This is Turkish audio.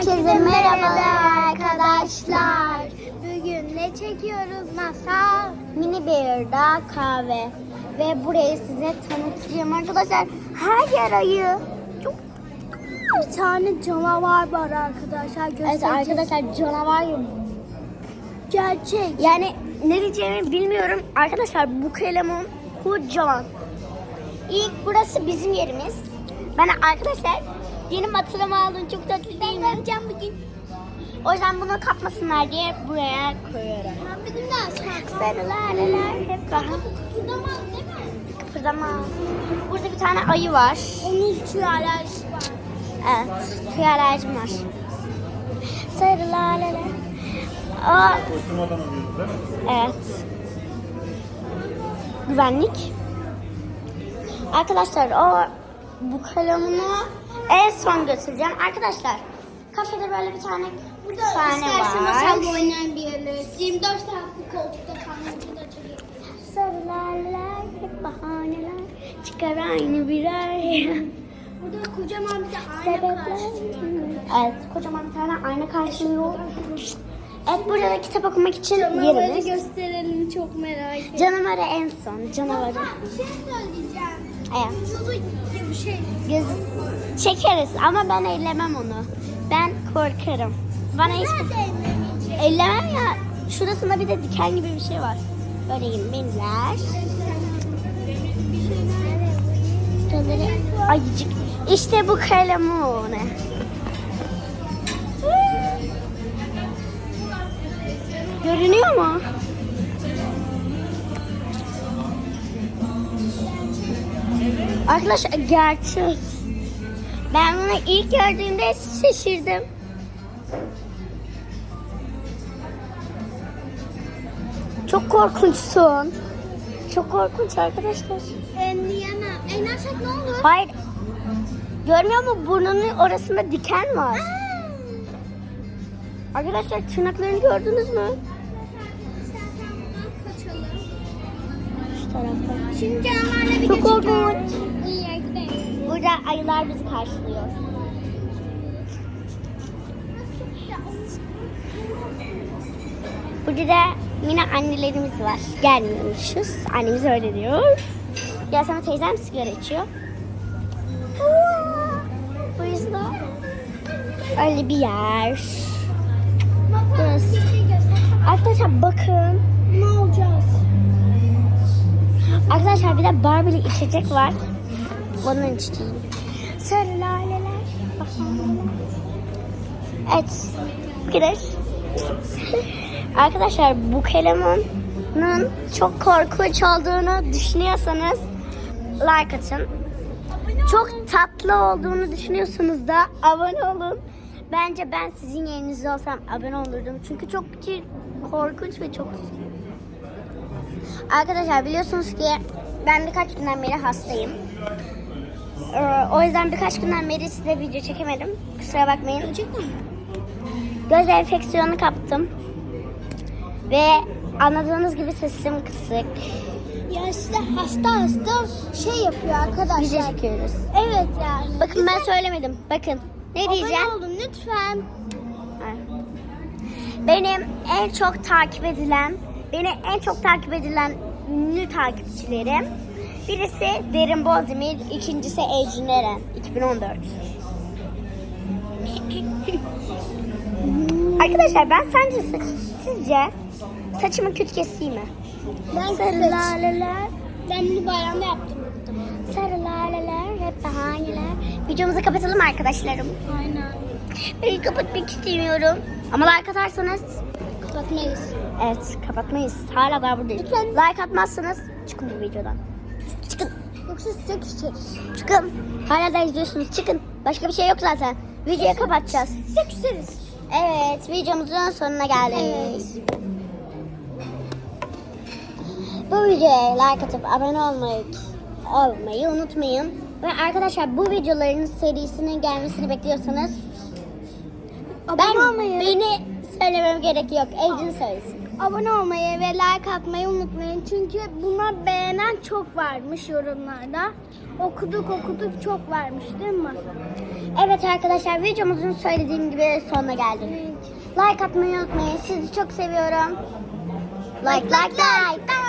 Herkese merhabalar arkadaşlar. Bugün ne çekiyoruz masa? Mini Bear'da kahve. Ve burayı size tanıtacağım arkadaşlar. Her yer ayı. Çok bir tane canavar var arkadaşlar. Evet arkadaşlar canavar gerçek. Yani ne diyeceğimi bilmiyorum. Arkadaşlar bu kalemun kocaman. İlk burası bizim yerimiz. Ben arkadaşlar yeni matırımı aldım. Çok tatlı değil mi? Ben bugün. O yüzden bunu kapmasınlar diye buraya koyuyorum. Ben bir gün daha Sarılar hep daha. Kıpırdamaz değil mi? Kıpırdamaz. Burada bir tane ayı var. Onun tüy alerjisi var. Evet, tüy alerjim var. Sarılar Aa, Koşturmadan alıyoruz değil mi? Evet. Güvenlik. Arkadaşlar o bu kalemini en son götüreceğim. Arkadaşlar kafede böyle bir tane Burada tane istersen var. masal oynayan bir yerler. 24 saatlik koltukta kalmayı. Sarılarlar hep bahaneler çıkar aynı birer. Burada kocaman bir de ayna karşılıyor. Evet kocaman bir tane ayna karşılıyor. Evet burada da kitap okumak için Canavarı yerimiz. gösterelim çok merak ettim. Canavarı en son canavarı. Bir şey söyleyeceğim. Evet. Yuzu gibi bir şey. Göz çekeriz ama ben ellemem onu. Ben korkarım. Bana hiç ellemem ya. Şurasında bir de diken gibi bir şey var. Böyle minler. Şuraları ayıcık. İşte bu kalemun. Görünüyor mu? Arkadaşlar gerçek. Ben bunu ilk gördüğümde şaşırdım. Çok korkunçsun. Çok korkunç arkadaşlar. Enleyemem. Enlersek ne olur? Hayır. Görmüyor musun burnunun orasında diken var. Arkadaşlar tırnaklarını gördünüz mü? İstersen kaçalım. Şu tarafta. Şimdi canavarla bir Çok korkunç. Burada ayılar bizi karşılıyor. Burada da yine annelerimiz var. Gelmiyormuşuz. Annemiz öyle diyor. Gelsene teyzem sigara içiyor. Bu yüzden öyle bir yer. Burası. Arkadaşlar bakın. Ne olacağız? Arkadaşlar bir de Barbie'li içecek var. Onun içeceğim. Sarı laleler. Evet. Kadar. Arkadaşlar bu kalemunun çok korkunç olduğunu düşünüyorsanız like atın. Çok tatlı olduğunu düşünüyorsanız da abone olun. Bence ben sizin yerinizde olsam abone olurdum. Çünkü çok korkunç ve çok. Arkadaşlar biliyorsunuz ki ben birkaç günden beri hastayım. Ee, o yüzden birkaç günden beri size video çekemedim. Kusura bakmayın. Göz enfeksiyonu kaptım. Ve anladığınız gibi sesim kısık. Ya işte hasta hasta şey yapıyor arkadaşlar. Video çekiyoruz. Evet yani. Bakın ben söylemedim. Bakın. Ne diyeceğim? Abone olun lütfen. Benim en çok takip edilen, beni en çok takip edilen ünlü takipçilerim. Birisi Derin Bozdemir, ikincisi Ecrin Eren, 2014. Arkadaşlar ben sence saç, sizce saçımı kötü keseyim mi? Ben Sarı laleler, Ben bunu bayramda yaptım. sarı laleler, hep bahaneler. Videomuzu kapatalım arkadaşlarım. Aynen. Ben kapatmak istemiyorum. Ama like atarsanız Kapatmayız. Evet kapatmayız. Hala daha buradayız. Lütfen. Like atmazsanız çıkın bu videodan. Yoksa size küseriz. Çıkın. Hala da izliyorsunuz. Çıkın. Başka bir şey yok zaten. Videoyu kapatacağız. Size küseriz. Evet videomuzun sonuna geldik. Evet. Bu videoya like atıp abone olmayı, olmayı unutmayın. Ve arkadaşlar bu videoların serisinin gelmesini bekliyorsanız Abone ben olmayı. beni söylemem gerek yok. Ecin söylesin. Abone olmayı ve like atmayı unutmayın. Çünkü bunlar beğenen çok varmış yorumlarda. Okuduk okuduk çok varmış değil mi? Evet arkadaşlar videomuzun söylediğim gibi sonuna geldik. Like atmayı unutmayın. Sizi çok seviyorum. Like like like.